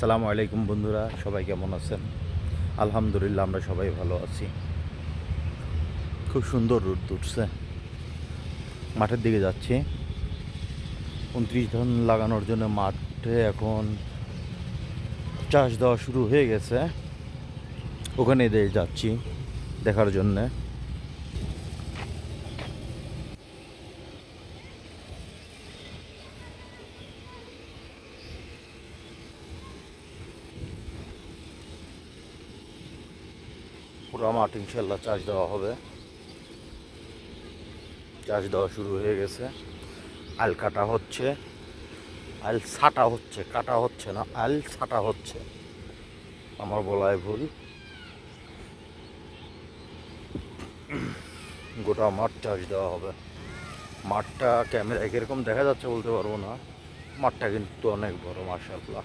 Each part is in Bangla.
আসসালামু আলাইকুম বন্ধুরা, সবাই কেমন আছেন? আলহামদুলিল্লাহ, আমরা সবাই ভালো আছি। খুব সুন্দর রোদ উঠছে। মাঠের দিকে যাচ্ছি। উনত্রিশ ধান লাগানোর জন্য মাঠে এখন চাষ দেওয়া শুরু হয়ে গেছে। ওখানে যাচ্ছি দেখার জন্যে। পুরো মাঠ ইনশাল্লাহ চাষ দেওয়া হবে। চাষ দেওয়া শুরু হয়ে গেছে। আল কাটা হচ্ছে। আল ছাটা হচ্ছে, কাটা হচ্ছে না, আল ছাটা হচ্ছে। আমার বলায় ভুল। গোটা মাঠ চাষ দেওয়া হবে। মাঠটা ক্যামেরায় কীরকম দেখা যাচ্ছে বলতে পারব না। মাঠটা কিন্তু অনেক বড় মার্শাল্লাহ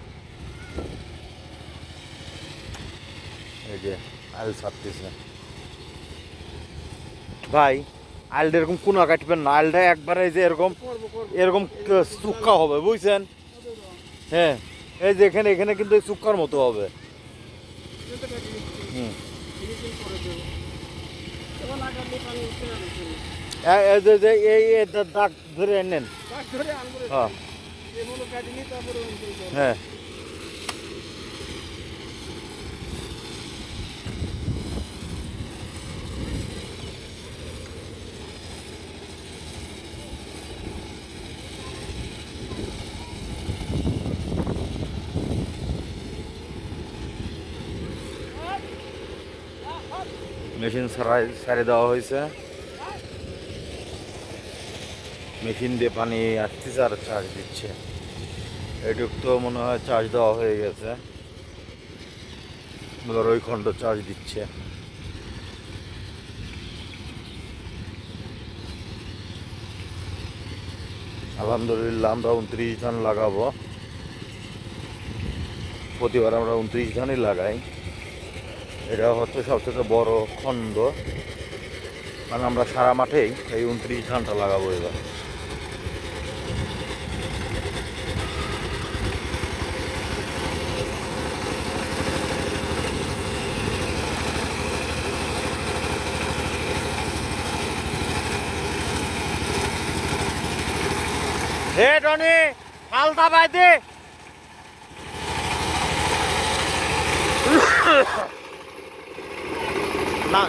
এই যে আল ছাড়তেছে। ভাই আলটা এরকম কোনা কাটবেন না আলটা একবারে এই যে এরকম এরকম চুক্কা হবে বুঝছেন? হ্যাঁ এই যে এখানে এখানে কিন্তু এই চুক্কার মতো হবে। হুম। এই দাগ ধরে নেন হ্যাঁ। মেশিন সারাই সারে দেওয়া হয়েছে। মেশিন দিয়ে পানি আসতেছে আর চার্জ দিচ্ছে। এটুক তো মনে হয় চার্জ দেওয়া হয়ে গেছে। ধর ওই খণ্ড চার্জ দিচ্ছে। আলহামদুলিল্লাহ, আমরা উনত্রিশ ধান লাগাবো। প্রতিবার আমরা উনত্রিশ ধানই লাগাই। এটা হচ্ছে সবথেকে বড় খণ্ড কারণ আমরা সারা মাঠেই এই উনত্রিশ ধানটা লাগাবো এবার। হে টনি হালতা বাই দে না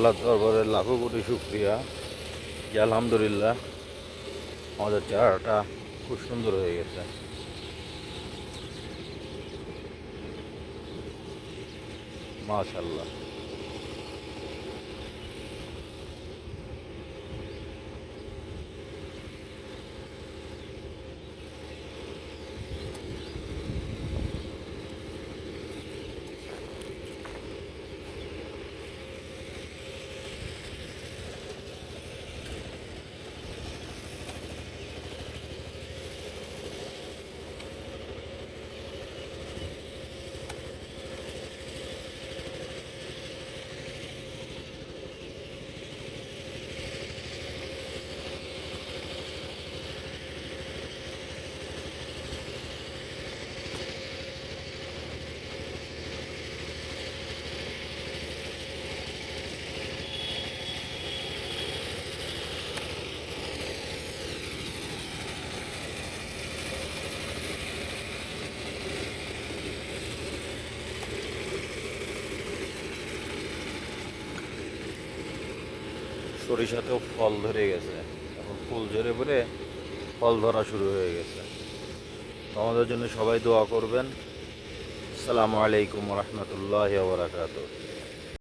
আল্লাহ দরবারে লাখো কোটি শুক্রিয়া। যে আলহামদুলিল্লাহ আমাদের চারাটা খুব সুন্দর হয়ে গেছে। মাশাল্লাহ সরিষাতেও ফল ধরে গেছে। এখন ফুল ঝরে পড়ে ফল ধরা শুরু হয়ে গেছে। আমাদের জন্য সবাই দোয়া করবেন। আসসালামু আলাইকুম রহমতুল্লাহ বারাকাতুহ।